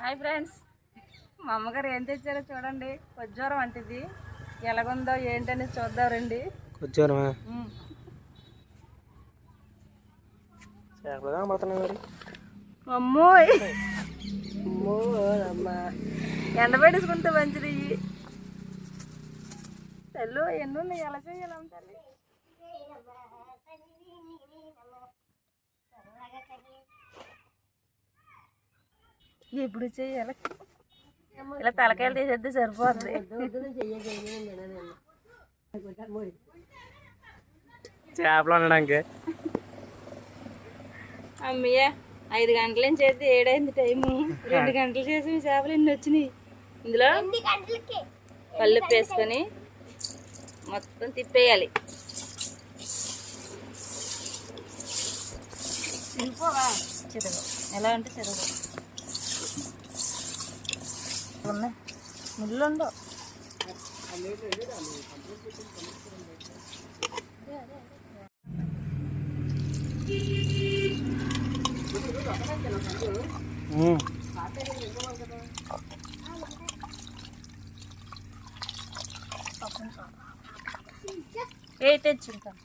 Hi friends. మా అమ్మగారు ఏం తెచ్చారో చూడండి. కొజ్జోరం అంటిది. ఎలాగుందో ఏంటనేది చూద్దాం రండి. కనబడుతున్నాయి మరి. అమ్మోయ్. ఎండబెట్టేసుకుంటే మంచిది. తెల్లు ఎన్ని ఉన్నాయి ఎలా చేయాలి తల్లి? ఎప్పుడు చేయాలి? ఇలా తలకాయలు తీసేస్తే సరిపోతుంది చేపలు వండడానికి. అమ్మయ్య ఐదు గంటల నుంచి అయితే ఏడైంది టైము. రెండు గంటలు చేసి చేపలు ఎన్ని వచ్చినాయి? ఇందులో పళ్ళు వేసుకొని మొత్తం తిప్పేయాలి. ఎలా అంటే చిరుగు ఉన్నాయి ముళ్ళు ఉండవు. ఏ తెచ్చుంటాం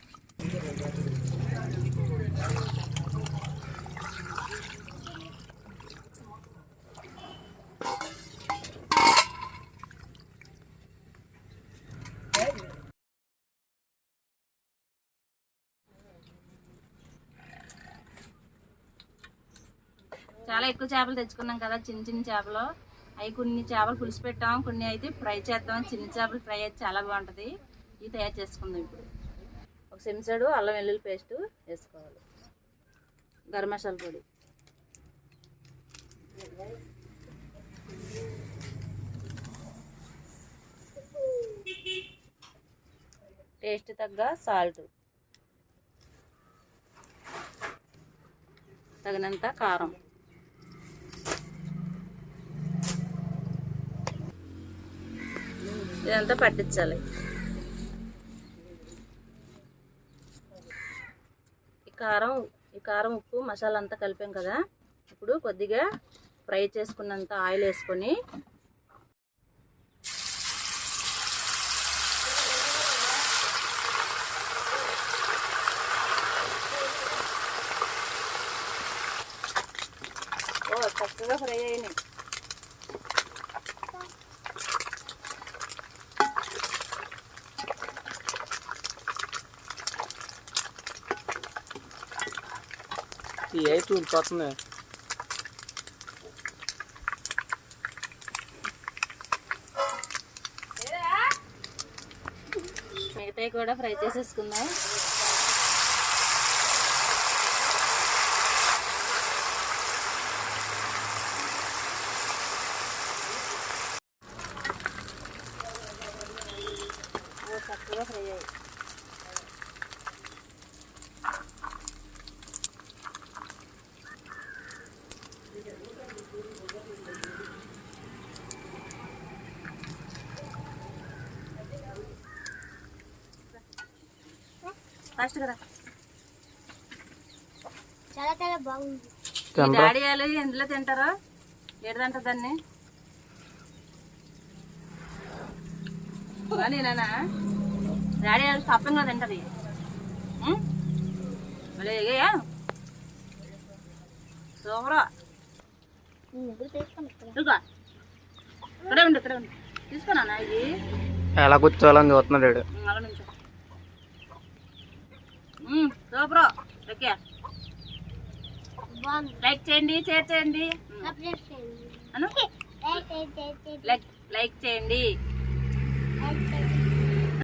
చాలా ఎక్కువ చేపలు తెచ్చుకున్నాం కదా చిన్న చిన్న చేపలు. అవి కొన్ని చేపలు పులుసు పెట్టాం కొన్ని అయితే ఫ్రై చేద్దాం చిన్న చేపలు ఫ్రై అయితే చాలా బాగుంటుంది. ఇవి తయారు చేసుకుందాం ఇప్పుడు. ఒక చెంచాడు అల్లం వెల్లుల్లి పేస్ట్ వేసుకోవాలి. గరం మసాలా పొడి. టేస్ట్ తగ్గ సాల్ట్. తగినంత కారం. ఇదంతా పట్టించాలి. ఈ కారం ఈ కారం ఉప్పు మసాలా అంతా కలిపాం కదా. ఇప్పుడు కొద్దిగా ఫ్రై చేసుకున్నంత ఆయిల్ వేసుకొని ఓ చక్కగా ఫ్రై అయినాయి. ఈ అయితే ఉడిపోతుంది మిగతాయి కూడా ఫ్రై చేసేసుకుందాం ఓ చక్కగా ఫ్రై అయ్యాయి ఫాస్ట్ కదా. చాలా చాలా బాగుంది. డాడీ వాళ్ళు ఎందులో తింటారో? ఏడుదంటారు దాన్ని. నేనా డాడీ వాళ్ళు తప్పంగా తింటది. ఎగాయా సూపరా. ఇక్కడ ఉండు. ఇక్కడే ఉండు తీసుకున్నా ఇది? ఎలా కూర్చోవాలని చూస్తున్నాడు అలా నుంచో. సూపరు ఓకే లైక్ చేయండి షేర్ చేయండి. లైక్ చేయండి.